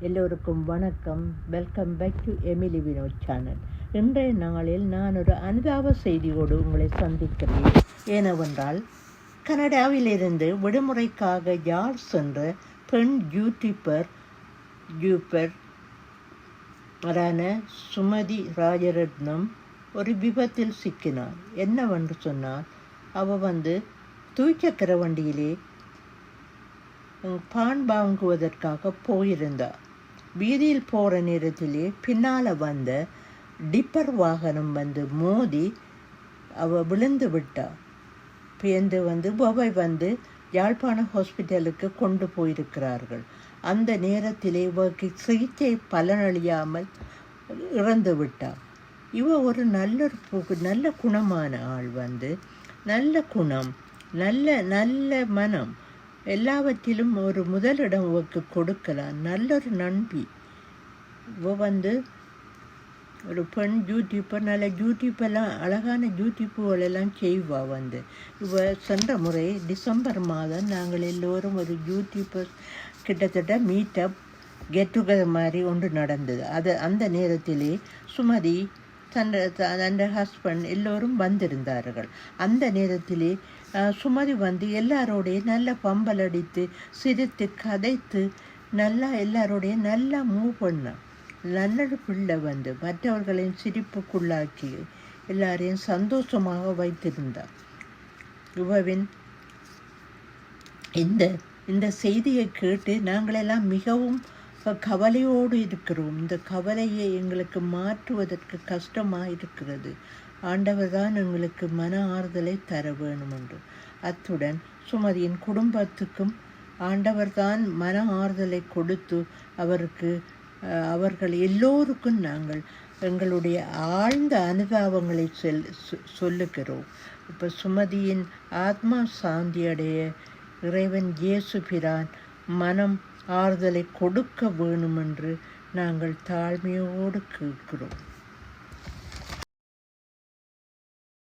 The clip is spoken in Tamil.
எல்லோருக்கும் வணக்கம். Welcome back to Emily Vinod channel இன்றைய நாளில் நான் ஒரு அனுதாப செய்தியோடு உங்களை சந்திக்கிறேன். ஏனவென்றால் கனடாவிலிருந்து விடுமுறைக்காக யாழ் சென்ற பெண் யூடியூபர் ஜூப்பர் அதான சுமதி ராஜரத்னம் ஒரு விபத்தில் சிக்கினார். என்னவென்று சொன்னால் அவ வந்து துவிச்சக்கர வண்டியிலே பான் வாங்குவதற்காக போயிருந்தார் வீதியில் போகிற நேரத்திலே பின்னால் வந்த டிப்பர் வாகனம் வந்து மோதி அவ விழுந்து விட்டா. பேந்து வந்து பவை வந்து யாழ்ப்பாண ஹாஸ்பிட்டலுக்கு கொண்டு போயிருக்கிறார்கள். அந்த நேரத்திலே இவருக்கு சிகிச்சை பலனளியாமல் இறந்து விட்டார் இவ ஒரு நல்ல ஒரு நல்ல குணமான ஆள் வந்து நல்ல குணம் நல்ல நல்ல மனம் எல்லாவற்றிலும் ஒரு முதலிடம் இவக்கு கொடுக்கலாம். நல்ல ஒரு நண்பி. இவ வந்து ஒரு பெண் யூடியூப்பர் நல்ல யூடியூப்பெல்லாம் அழகான யூடியூப்புகள் எல்லாம் செய்வா வந்து. இவ சென்ற முறை டிசம்பர் மாதம் நாங்கள் எல்லோரும் ஒரு யூடியூப்பர் கிட்டத்தட்ட மீட்டப் கெட் டுகெதர் மாதிரி ஒன்று நடந்தது. அது அந்த நேரத்திலே சுமதி தன் தன் ஹஸ்பண்ட் எல்லோரும் வந்திருந்தார்கள். அந்த நேரத்திலே சுமதி வந்து எல்லாரோடைய நல்ல பம்பல் அடித்து சிரித்து கதைத்து நல்லா எல்லாரோடைய நல்லா மூவ் பண்ணான் நல்ல பிள்ளை வந்து மற்றவர்களையும் சிரிப்புக்குள்ளாக்கி எல்லாரையும் சந்தோஷமாக வைத்திருந்தார் இவவின் இந்த இந்த செய்தியை கேட்டு நாங்களெல்லாம் மிகவும் கவலையோடு இருக்கிறோம். இந்த கவலையை எங்களுக்கு மாற்றுவதற்கு கஷ்டமாக இருக்கிறது ஆண்டவர் தான் எங்களுக்கு மன ஆறுதலை தர வேணும் என்று அத்துடன் சுமதியின் குடும்பத்துக்கும் ஆண்டவர் தான் மன ஆறுதலை கொடுத்து அவருக்கு அவர்கள் எல்லோருக்கும் நாங்கள் எங்களுடைய ஆழ்ந்த அனுதாபங்களை செல் சொ- சொல்லுகிறோம். இப்போ சுமதியின் ஆத்மா சாந்தியடைய இறைவன் இயேசு பிரான் மனம் ஆறுதலை கொடுக்க வேணுமென்று நாங்கள் தாழ்மையோடு கேட்கிறோம்.